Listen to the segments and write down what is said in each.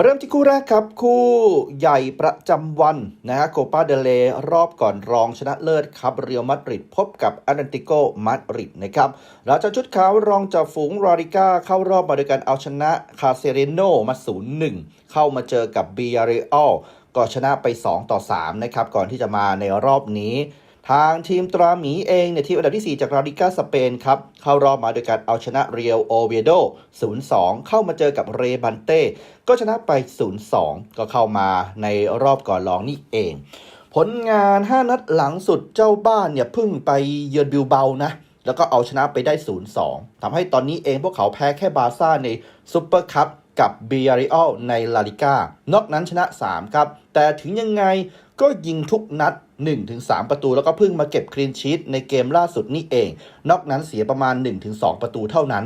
มาเริ่มที่คู่แรกครับ คู่ใหญ่ประจำวันนะฮะโคปาเดเลรอบก่อนรองชนะเลิศครับ เรียลมาดริดพบกับแอตเลติโกมาดริดนะครับราชากชุดขาวรองจากฝูงรอริก้าเข้ารอบมาโดยการเอาชนะคาเซเรโนมา 0-1 เข้ามาเจอกับบียาเรอัลก็ชนะไป 2 ต่อ 3 นะครับ ก่อนที่จะมาในรอบนี้ ทางทีมตราหมีเองเนี่ยทีมอันดับที่ 4 จากลาลิก้าสเปนครับ เข้ารอบมาโดยการเอาชนะเรียลโอเวโด 0-2 เข้ามาเจอกับเรบันเต้ ก็ชนะไป 0-2 ก็เข้ามาในรอบก่อนรองนี่เอง ผลงาน 5 นัดหลังสุดเจ้าบ้านเนี่ยพิ่งไปเยือนบิลเบานะ แล้วก็เอาชนะไปได้ 0-2ทำให้ตอนนี้เองพวกเขาแพ้แค่บาร์ซ่าในซุปเปอร์คัพ กับเบียริอัลในลาลิก้านอกนั้นชนะ 3 ครับ แต่ถึงยังไงก็ยิงทุกนัด 1-3 ประตูแล้วก็เพิ่งมาเก็บคลีนชีตในเกมล่าสุดนี่เอง นอกนั้นเสียประมาณ 1-2 ประตูเท่านั้น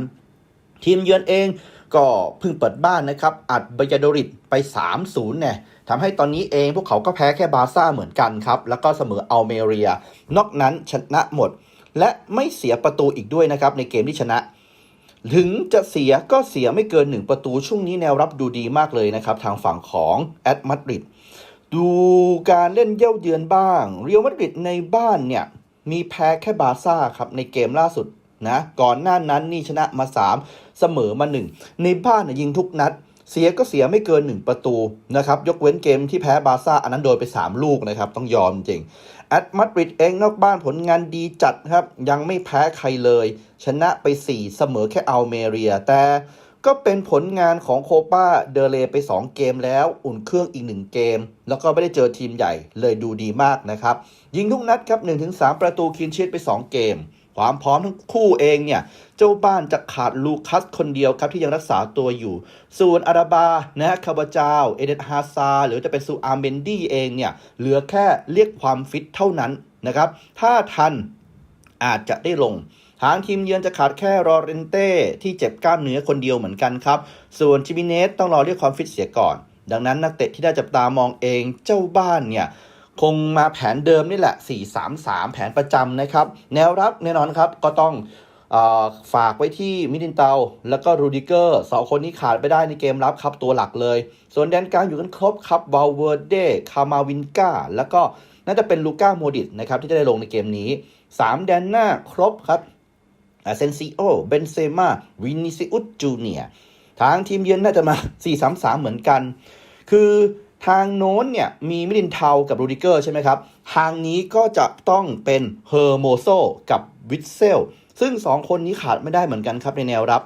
ทีมเยือนเองก็เพิ่งเปิดบ้านนะครับ อัดบยาโดริดไป 3-0เนี่ยทำให้ตอนนี้เองพวกเขาก็แพ้แค่บาซ่าเหมือนกันครับ แล้วก็เสมออัลเมเรีย นอกนั้นชนะหมด และไม่เสียประตูอีกด้วยนะครับในเกมที่ชนะ ถึงจะเสียก็เสียไม่เกิน 1 ประตูช่วงนี้แนวรับดูดีมากเลยนะครับ ทางฝั่งของแอตมาดริดดูการเล่นเย่าเยือนบ้าง เรียลมาดริดในบ้านเนี่ย มีแพ้แค่บาซ่าครับ ในเกมล่าสุดนะก่อนหน้านั้นนี่ชนะมา 3 เสมอมา 1 ในบ้านน่ะยิงทุกนัด เสียก็เสียไม่เกิน 1 ประตูนะครับ ยกเว้นเกมที่แพ้บาซ่าอันนั้นโดนไป 3 ลูกนะครับ ต้องยอมจริง แอตมาดริดเองนอกบ้านผลงานดีจัดครับ ยังไม่แพ้ใครเลย ชนะไป 4 เสมอแค่อัลเมเรีย แต่ก็เป็นผลงานของโคปาเดเลไป 2 เกมแล้ว อุ่นเครื่องอีก 1 เกม แล้วก็ไม่ได้เจอทีมใหญ่เลยดูดีมากนะครับ ยิงทุกนัดครับ 1-3 ประตูคินชีตไป 2 เกม ความพร้อมทั้งคู่เองเนี่ย เจ้าบ้านจะขาดลูคัสคนเดียวครับที่ยังรักษาตัวอยู่ ส่วนอาราบานะคาบาเจ้า เอเดนฮาซา หรือจะเป็นซูอาร์เมนดี้เองเนี่ย เหลือแค่เรียกความฟิตเท่านั้นนะครับ ถ้าทันอาจจะได้ลงทางทีมเยือนจะขาดแค่รอเรนเต้ที่เจ็บกล้ามเนื้อคนเดียวเหมือนกันครับ ส่วนจิมิเนสต้องรอเรียกความฟิตเสียก่อน ดังนั้นนักเตะที่ได้จับตามองเองเจ้าบ้านเนี่ย คงมาแผนเดิมนี่แหละ 4-3-3 แผนประจำนะครับ แนวรับแน่นอนครับก็ต้องอฝากไว้ที่มิดินเตา แล้วก็รูดิเกอร์สองคนนี้ขาดไปได้ในเกมรับครับตัวหลักเลย ส่วนแดนกลางอยู่กันครบครับวาลเวอร์เดคามาวินกาแล้วก็น่าจะเป็นลูก้าโมดิตนะครับที่จะได้ลงในเกมนี้ 3 แดนหน้าครบครับเซนซิโอเบนเซม่าวินิซิอุสจูเนียทางทีมเยือนน่าจะมา 4-3-3 เหมือนกัน คือ ทางโน้นเนี่ยมีมิลินเทากับรูดิเกอร์ใช่ไหมครับ ทางนี้ก็จะต้องเป็นเฮอร์โมโซกับวิทเซล ซึ่ง 2 คนนี้ขาดไม่ได้เหมือนกันครับในแนวรับ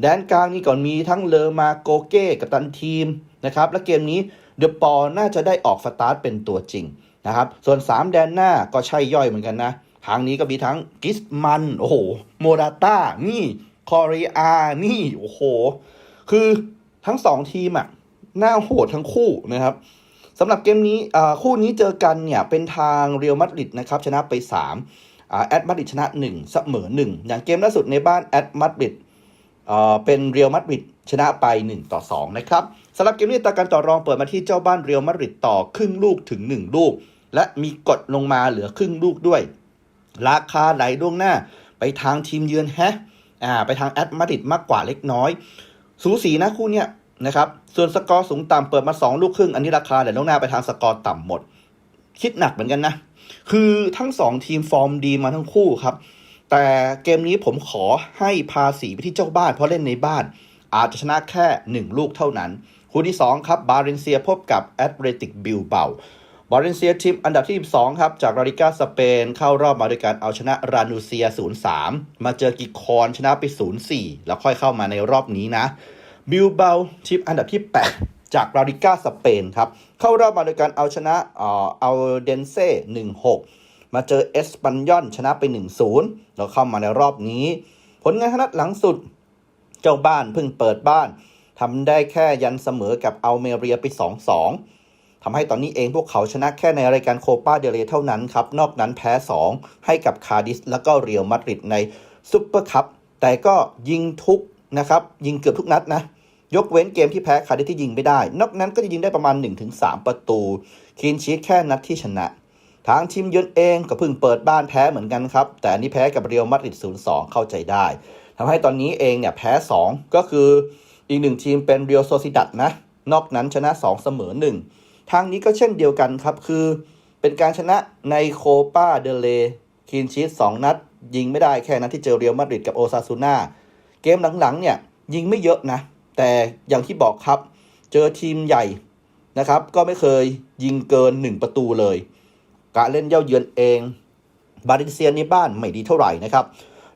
แดนกลางนี่ก่อนมีทั้งเลอมาโกเก้กับตันทีมนะครับ และเกมนี้เดอะปอน่าจะได้ออกสตาร์ทเป็นตัวจริงนะครับ ส่วน 3 แดนหน้าก็ใช่ย่อยเหมือนกันนะ ทางนี้ก็มีทั้งกิสมัน โอ้โห โมราต้า นี่ คอริอา นี่ โอ้โห คือทั้งสองทีมอะ หน้าโหดทั้งคู่นะครับสำหรับเกมนี้คู่นี้เจอกันเนี่ยเป็นทางเรียลมาดริดนะครับชนะไป3แอตมาดริดชนะ1เสมอ1อย่างเกมล่าสุดในบ้านแอตมาดริดเป็นเรียลมาดริดชนะไป 1 ต่อ 2 นะครับสำหรับเกมนี้ตาการต่อรองเปิดมาที่เจ้าบ้านเรียลมาดริดต่อครึ่งลูกถึง 1 ลูก และมีกดลงมาเหลือครึ่งลูกด้วย ราคาไหลล่วงหน้าไปทางทีมเยือนแฮะไปทางแอตมาดริดมากกว่าเล็กน้อย สูสีนะคู่เนี้ย นะครับ ส่วนสกอร์สูงต่ำเปิดมา 2 ลูกครึ่ง อันนี้ราคาไหลล่วงหน้าไปทางสกอร์ต่ำหมด คิดหนักเหมือนกันนะ คือทั้ง 2 ทีมฟอร์มดีมาทั้งคู่ครับ แต่เกมนี้ผมขอให้ภาษีไปที่เจ้าบ้าน เพราะเล่นในบ้าน อาจจะชนะแค่ 1 ลูกเท่านั้น คู่ที่ 2 ครับ บาเรนเซียพบกับแอตเลติกบิลเบาบอลเรนเซียทีมอันดับที่ 12 ครับ จากลาลิกาสเปนเข้ารอบมาด้วยการเอาชนะรานูเซีย 0-3 มาเจอกิคอนชนะไป 0-4 แล้วค่อยเข้ามาในรอบนี้นะ บิลเบาทีมอันดับที่ 8 จากลาลิก้าสเปนครับ เข้ารอบมาโดยการเอาชนะเออเอาเดนเซ่1-6มาเจอเอสปันยอนชนะไป1-0แล้วเข้ามาในรอบนี้ ผลงานคณะหลังสุด เจ้าบ้านเพิ่งเปิดบ้านทำได้แค่ยันเสมอกับอัลเมเรียไป 2-2ทำให้ตอนนี้เองพวกเขาชนะแค่ในรายการโคปาเดเรเท่านั้นครับ นอกนั้นแพ้ 2 ให้กับคาดิสแล้วก็เรียลมาดริดในซุปเปอร์คัพแต่ก็ยิงทุกนะครับ ยิงเกือบทุกนัดนะ ยกเว้นเกมที่แพ้คาร์ดิที่ยิงไม่ได้ นอกนั้นก็จะยิงได้ประมาณ 1-3 ประตู คีนชีสแค่นัดที่ชนะ ทางทีมเยือนเองก็เพิ่งเปิดบ้านแพ้เหมือนกันครับ แต่อันนี้แพ้กับเรียลมาดริด0-2 เข้าใจได้ทำให้ตอนนี้เองเนี่ยแพ้ 2 ก็คืออีกหนึ่งทีมเป็นเรียลโซซิดัดนะ นอกนั้นชนะ 2 เสมอ 1 ทางนี้ก็เช่นเดียวกันครับ คือเป็นการชนะในโคปาเดเลคินชีสสองนัด ยิงไม่ได้แค่นัดที่เจอเรียวมาดริดกับโอซาซูนาเกมหลังๆเนี่ยยิงไม่เยอะนะ แต่อย่างที่บอกครับ เจอทีมใหญ่นะครับ ก็ไม่เคยยิงเกิน 1 ประตูเลย การเล่นเย่าเยือนเอง บาริเซียในบ้านไม่ดีเท่าไหร่นะครับ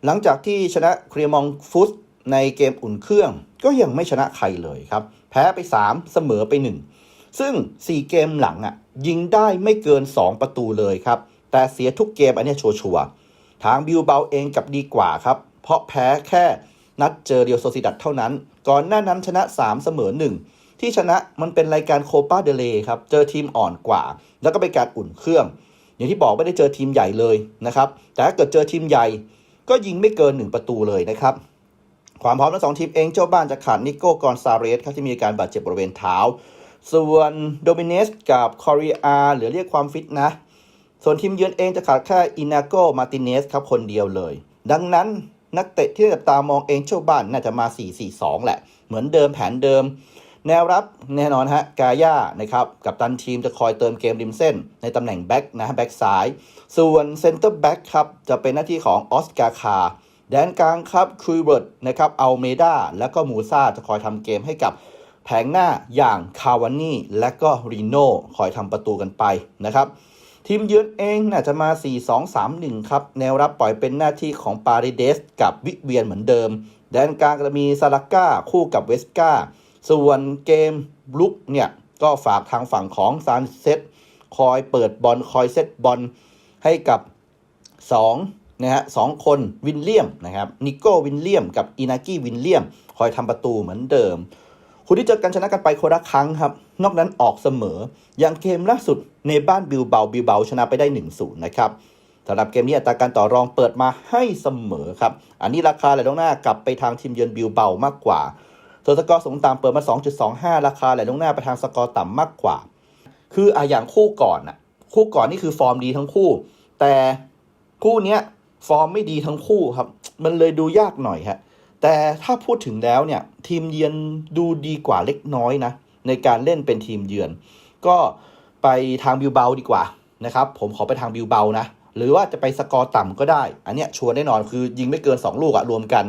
หลังจากที่ชนะเครียมองฟุตในเกมอุ่นเครื่อง ก็ยังไม่ชนะใครเลยครับ แพ้ไป 3 เสมอไป 1 ซึ่ง 4 เกมหลังอะยิงได้ไม่เกิน 2 ประตูเลยครับ แต่เสียทุกเกมอันเนี้ยชัวร์ๆทางบิลเบาเองกับดีกว่าครับ เพราะแพ้แค่ นัดเจอเรียวโซซิดัดเท่านั้น ก่อนหน้านั้นชนะ 3 เสมอ 1 ที่ชนะมันเป็นรายการโคปาเดเลครับ เจอทีมอ่อนกว่า แล้วก็เป็นการอุ่นเครื่อง อย่างที่บอกไม่ได้เจอทีมใหญ่เลยนะครับ แต่ถ้าเกิดเจอทีมใหญ่ ก็ยิงไม่เกิน 1 ประตูเลยนะครับ ความพร้อมทั้งสองทีมเองเจ้าบ้านจะขาดนิโก้กอนซาเรสครับที่มีอาการบาดเจ็บบริเวณเท้า ส่วนโดมิเนสกับคอริอาหรือเรียกความฟิตนะส่วนทีมเยือนเองจะขาดแค่อินาโกมาติเนสครับคนเดียวเลย ดังนั้น นักเตะที่จับตามองเองเจ้าบ้านน่าจะมา 4-4-2 แหละ เหมือนเดิมแผนเดิม แนวรับแน่นอนฮะกาย่านะครับกับตันทีมจะคอยเติมเกมริมเส้น ในตำแหน่งแบ็กนะแบ็กซ้าย ส่วนเซนเตอร์แบ็กครับจะเป็นหน้าที่ของออสการ์คาร์แดนกลางครับครูเบิร์ตนะครับอัลเมดาแล้วก็มูซาจะคอยทำเกมให้กับแผงหน้าอย่างคาวานี่และก็รีโน่คอยทำประตูกันไปนะครับ ทีมเยือนเองน่าจะมา 4-2-3-1 ครับ แนวรับปล่อยเป็นหน้าที่ของปาริเดสกับวิเวียนเหมือนเดิม แดนกลางจะมีซาลาก้าคู่กับเวสกาส่วนเกมลุกเนี่ยก็ฝากทางฝั่งของซานเซตคอยเปิดบอลคอยเซตบอลให้กับ2นะฮะสองคนวินเลียมนะครับนิโก้วินเลียมกับอินากี้วินเลียม คอยทำประตูเหมือนเดิมคู่ที่เจอกันชนะกันไปคนละครั้งครับ นอกนั้นออกเสมอ อย่างเกมล่าสุดในบ้านบิลเบาบิลเบาชนะไปได้1-0นะครับสำหรับเกมนี้อัตราการต่อรองเปิดมาให้เสมอครับ อันนี้ราคาไหลลงหน้ากลับไปทางทีมเยือนบิลเบามากกว่าส่วนสกอร์สูงตามเปิดมา 2.25 ราคาไหลลงหน้าไปทางสกอร์ต่ำมากกว่า คืออะอย่างคู่ก่อนอะคู่ก่อนนี่คือฟอร์มดีทั้งคู่ แต่คู่เนี้ยฟอร์มไม่ดีทั้งคู่ครับ มันเลยดูยากหน่อยฮะแต่ถ้าพูดถึงแล้วเนี่ยทีมเยือนดูดีกว่าเล็กน้อยนะ ในการเล่นเป็นทีมเยือน ก็ไปทางบิวเบาดีกว่านะครับผมขอไปทางบิวเบานะหรือว่าจะไปสกอร์ต่ำก็ได้ อันเนี้ยชัวร์แน่นอนคือยิงไม่เกิน 2 ลูกอะรวมกัน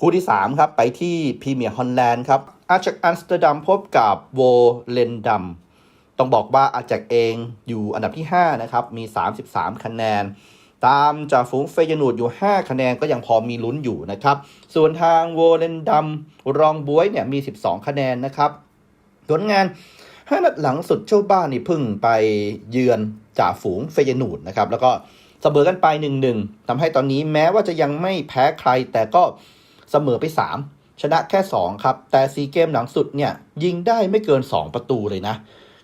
คู่ที่ 3 ครับ ไปที่พรีเมียร์ฮอลแลนด์ครับอาจากอัมสเตอร์ดัมพบกับโวเลนดัมต้องบอกว่าอาแจกเองอยู่อันดับที่ 5 นะครับ มี 33 คะแนน ตามจากฝูงเฟยนูดอยู่ 5 คะแนนก็ยังพอมีลุ้นอยู่นะครับ ส่วนทางโวเลนดัมรองบวยเนี่ยมี 12 คะแนนนะครับ ผลงาน5นัดหลังสุดเจ้าบ้านนี่พึ่งไปเยือนจ่าฝูงเฟยนูดนะครับ แล้วก็เสมอกันไป1-1ทำให้ตอนนี้แม้ว่าจะยังไม่แพ้ใครแต่ก็เสมอไป 3 ชนะแค่ 2 ครับ แต่ซีเกมหลังสุดเนี่ยยิงได้ไม่เกิน 2 ประตูเลยนะ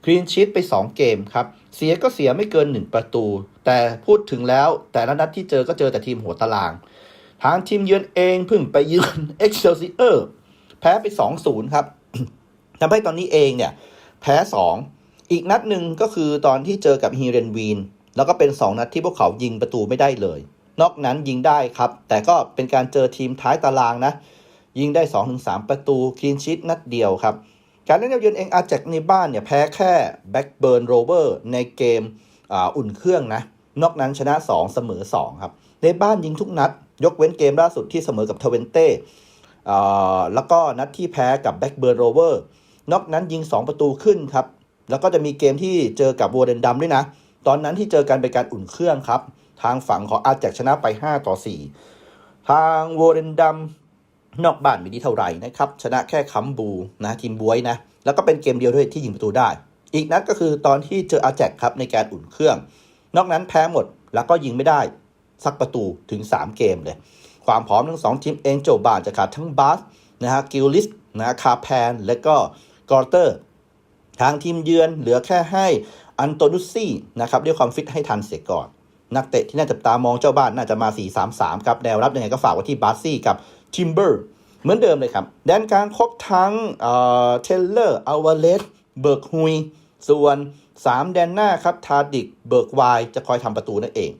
คลีนชีตไป 2 เกมครับ เสียก็เสียไม่เกิน 1 ประตู แต่พูดถึงแล้วแต่ละนัดที่เจอก็เจอแต่ทีมหัวตาราง ทางทีมเยือนเองพิ่งไปเยือน Excelsior แพ้ไป 2-0 ครับ ทำให้ตอนนี้เองเนี่ยแพ้ 2 อีกนัดหนึ่งก็คือตอนที่เจอกับฮีเรนวีน แล้วก็เป็น 2 นัดที่พวกเขายิงประตูไม่ได้เลย นอกนั้นยิงได้ครับ แต่ก็เป็นการเจอทีมท้ายตารางนะ ยิงได้ 2-3 ประตูคลีนชีตนัดเดียวครับ การเล่นเยือนเองอาแจกในบ้านเนี่ยแพ้แค่แบ็กเบิร์นโรเวอร์ในเกมอ,อุ่นเครื่องนะ นอกนั้นชนะ 2 เสมอ 2 ครับ ในบ้านยิงทุกนัด ยกเว้นเกมล่าสุดที่เสมอกับเทเวนเต้แล้วก็นัดที่แพ้กับแบ็กเบิร์นโรเวอร์ นอกนั้นยิง 2 ประตูขึ้นครับ แล้วก็จะมีเกมที่เจอกับโวเดนดัมด้วยนะ ตอนนั้นที่เจอกันเป็นการอุ่นเครื่องครับ ทางฝั่งของอาแจกชนะไป 5 ต่อ 4 ทางโวเดนดัมนอกบ้านไม่ดีเท่าไหร่นะครับ ชนะแค่คัมบูนะทีมบวยนะ แล้วก็เป็นเกมเดียวด้วยที่ยิงประตูได้ อีกนัดก็คือตอนที่เจออาแจกครับในการอุ่นเครื่อง นอกนั้นแพ้หมดแล้วก็ยิงไม่ได้สักประตูถึง 3 เกมเลย ความพร้อมทั้งสองทีมเองโจบานจะขาดทั้งบาสนะฮะกิลลิสนะคาแพน และก็ กอร์เตอร์ทางทีมเยือนเหลือแค่ให้อันโตนุสซี่นะครับด้วยความฟิตให้ทันเสียก่อน นักเตะที่น่าจับตามองเจ้าบ้านน่าจะมา 4-3-3 ครับแนวรับยังไงก็ฝากไว้ที่บาร์ซี่กับทิมเบอร์เหมือนเดิมเลยครับแดนกลางครบทั้งเอ่อเทเลอร์อาวาเลสเบิร์กฮุย ส่วน 3 แดนหน้าครับทาดิกเบิร์กไวจะคอยทำประตูนั่นเอง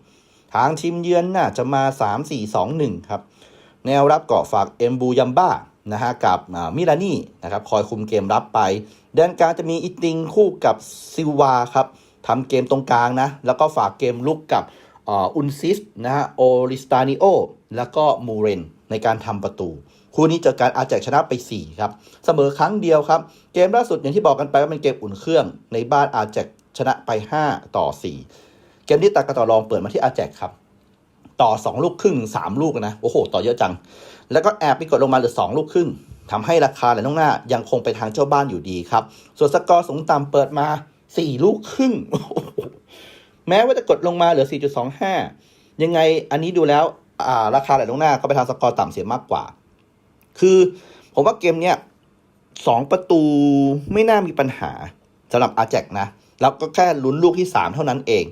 ทางทีมเยือนน่าจะมา 3-4-2-1 ครับ แนวรับเกาะฝากเอ็มบูยัมบ้า นะฮะกับมิลานี่นะครับคอยคุมเกมรับไปแดนกลางจะมีอิติงคู่กับซิลวาครับทำเกมตรงกลางนะ แล้วก็ฝากเกมลุกกับอุนซิสนะฮะโอริสตานิโอแล้วก็มูเรนในการทำประตู คู่นี้เจอการอาแจกชนะไป 4 ครับ เสมอครั้งเดียวครับ เกมล่าสุดอย่างที่บอกกันไปว่าเป็นเกมอุ่นเครื่อง ในบ้านอาแจกชนะไป 5 ต่อ 4 เกมที่ตากระต่อรองเปิดมาที่อาแจกครับ ต่อ 2 ลูกครึ่ง3ลูกนะ โอ้โห ต่อเยอะจัง แล้วก็แอบไปกดลงมาเหลือ 2 ลูกครึ่งทำให้ราคาแหลนงหน้ายังคงไปทางเจ้าบ้านอยู่ดีครับ ส่วนสกอร์สูงต่ำเปิดมา 4 ลูกครึ่ง แม้ว่าจะกดลงมาเหลือ 4.25 ยังไงอันนี้ดูแล้วาราคาแหลนงหน้าก็ไปทางสกอร์ต่ำเสียมากกว่า คือผมว่าเกมเนี้ยสองประตูไม่น่ามีปัญหาสำหรับอาแจกนะ แล้วก็แค่ลุ้นลูกที่ 3 เท่านั้นเอง